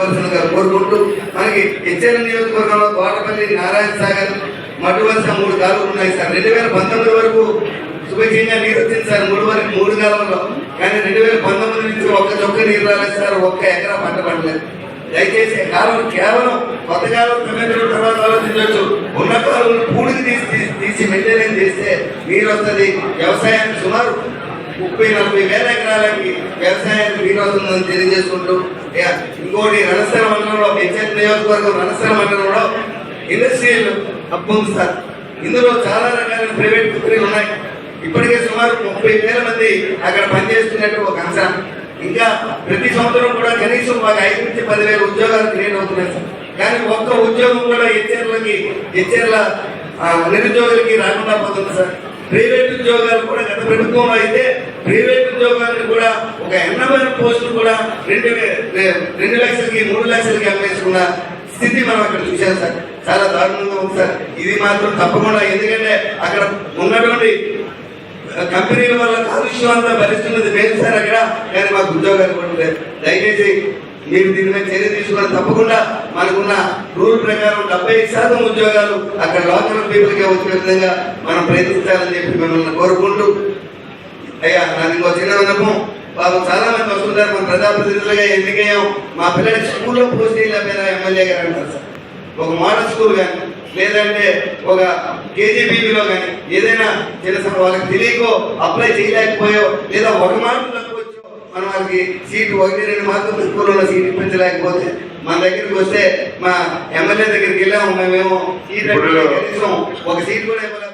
ఆశీర్వదించవలసిందిగా కోరుకుంటూ మనకి హెచ్ఎల్ నియోజకవర్గంలో కోటపల్లి నారాయణ సాగర్ మటు వలస మూడు కాలువలు ఉన్నాయి సార్. రెండు వేల పంతొమ్మిది వరకు సుభిక్షంగా నీరు వచ్చింది సార్. మూడు వరకు మూడు కాలంలో కానీ రెండు వేల పంతొమ్మిది నుంచి ఒక్క చొక్క నీరు రాలేదు సార్. ఒక్క ఎకరా పంట పడలేదు. దయచేసి కాలం కేవలం కొత్త కాలం తొమ్మిది తర్వాత ఆలోచించవచ్చు. ఉన్న కాలం పూడికి తీసి తీసి- మెయింటైన్ చేస్తే నీరు వస్తుంది. వ్యవసాయానికి సుమారు ముప్పై నలభై వేల ఎకరాలకి వ్యవసాయానికి నీరు వస్తుందని తెలియజేసుకుంటూ ఇంకోటి రణస్థల మండలంలో హెచ్ఎన్ నియోజకవర్గం రణస్థల మండలంలో ఇండస్ట్రియల్ హబ్ ఉంది సార్. ఇందులో చాలా రకాలైన ప్రైవేట్ కంపెనీలు ఉన్నాయి. ఇప్పటికే సుమారు ముప్పై వేల మంది అక్కడ పనిచేస్తున్నట్టు ఒక అంశం ఇంకా ప్రతి సంవత్సరం కూడా కనీసం మాకు ఐదు నుంచి పదివేల ఉద్యోగాలు క్రియేట్ అవుతున్నాయి సార్. కానీ ఒక్క ఉద్యోగం కూడా హెచ్ఆర్లకి హెచ్ఆర్ల నిరుద్యోగులకి రాకుండా పోతుంది సార్. ప్రైవేట్ ఉద్యోగాలు కూడా గత ప్రభుత్వంలో అయితే ప్రైవేట్ ఉద్యోగాలను కూడా ఒక ఎన్నమైన పోస్టులు కూడా రెండు రెండు లక్షలకి మూడు లక్షలకి అమ్మేసుకున్న స్థితి మనం అక్కడ చూసాం సార్. చాలా దారుణంగా ఉంది సార్. ఇది మాత్రం తప్పకుండా ఎందుకంటే అక్కడ ఉన్నటువంటి కంపెనీల వల్ల కాలుష్యం అంతా భరిస్తున్నది లేదు సార్ అక్కడ. కానీ మాకు ఉద్యోగాలు కూడా లేదు దయచేసి మీరు దీని మీద చర్య తీసుకుని తప్పకుండా మనకున్న రూల్ ప్రకారం డెబ్బై శాతం ఉద్యోగాలు అక్కడ లోకల్ పీపుల్కే వచ్చే విధంగా మనం ప్రయత్నించాలని చెప్పి మిమ్మల్ని కోరుకుంటూ. అయ్యా నాకు ఇంకో చిన్న విన్నపం. బాబు చాలా మంది వస్తుంటారు. మన ప్రజాప్రతినిధులుగా ఎన్నికయ్యాం. మా పిల్లలకి స్కూల్లో పోస్ట్ చేయలేకపోయినా ఎమ్మెల్యే గారు అంటారు సార్. ఒక మోడల్ స్కూల్ కానీ లేదంటే ఒక కేజీబీవీలో కానీ ఏదైనా చిన్న చిన్న వాళ్ళకి తెలియకో అప్లై చేయలేకపోయో లేదా ఒక మాట మనం వాళ్ళకి సీట్ ఒకటి రెండు మార్కులు స్కూల్లో సీట్ ఇప్పించలేకపోతే మన దగ్గరికి వస్తే మా ఎమ్మెల్యే దగ్గరికి వెళ్ళాము మేమేమో సీట్ కనీసం ఒక సీట్ కూడా ఇవ్వలేదు.